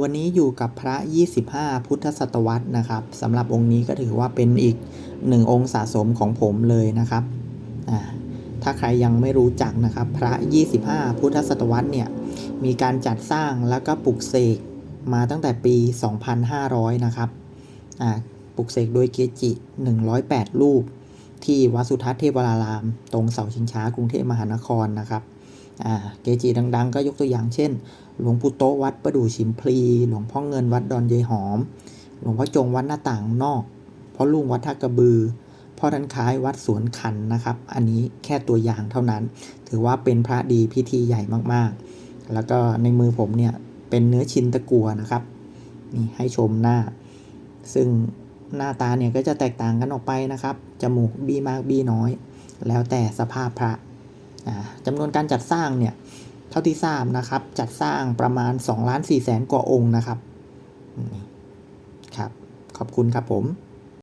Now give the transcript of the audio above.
วันนี้อยู่กับพระ 25 พุทธศตวรรษนะครับสำหรับองค์นี้ก็ถือว่าเป็นอีกหนึ่งองค์สะสมของผมเลยนะครับถ้าใครยังไม่รู้จักนะครับ พระ 25 พุทธศตวรรษเนี่ยมีการจัดสร้างแล้วก็ปลุกเสกมาตั้งแต่ปี 2500 นะครับปลุกเสกโดยเกจิ 108 รูป ที่วัดสุทัศน์เทพวราราม ตรงเสาชิงช้ากรุงเทพมหานครนะครับ เกจิดัง ๆ ก็ยกตัวอย่างเช่น หลวงปู่โตวัดประดู่ชิมพลี หลวงพ่อเงินวัดดอนยายหอม หลวงพ่อจงวัดหน้าต่างนอกพ่อลุงวัดท่ากระบือพ่อทันคล้ายวัดสวนขันนะครับ อันนี้แค่ตัวอย่างเท่านั้น ถือว่าเป็นพระดีพิธีใหญ่มากๆ แล้วก็ในมือผมเนี่ยเป็นเนื้อชินตะกัวนะครับนี่ให้ชมหน้า ซึ่งหน้าตาเนี่ยก็จะแตกต่างกันออกไปนะครับ จมูกบีมากบีน้อย แล้วแต่สภาพพระ จำนวนการจัดสร้างเนี่ยเท่าที่ทราบนะครับ จัดสร้างประมาณ2ล้าน4แสนกว่าองค์นะครับครับ ขอบคุณครับผม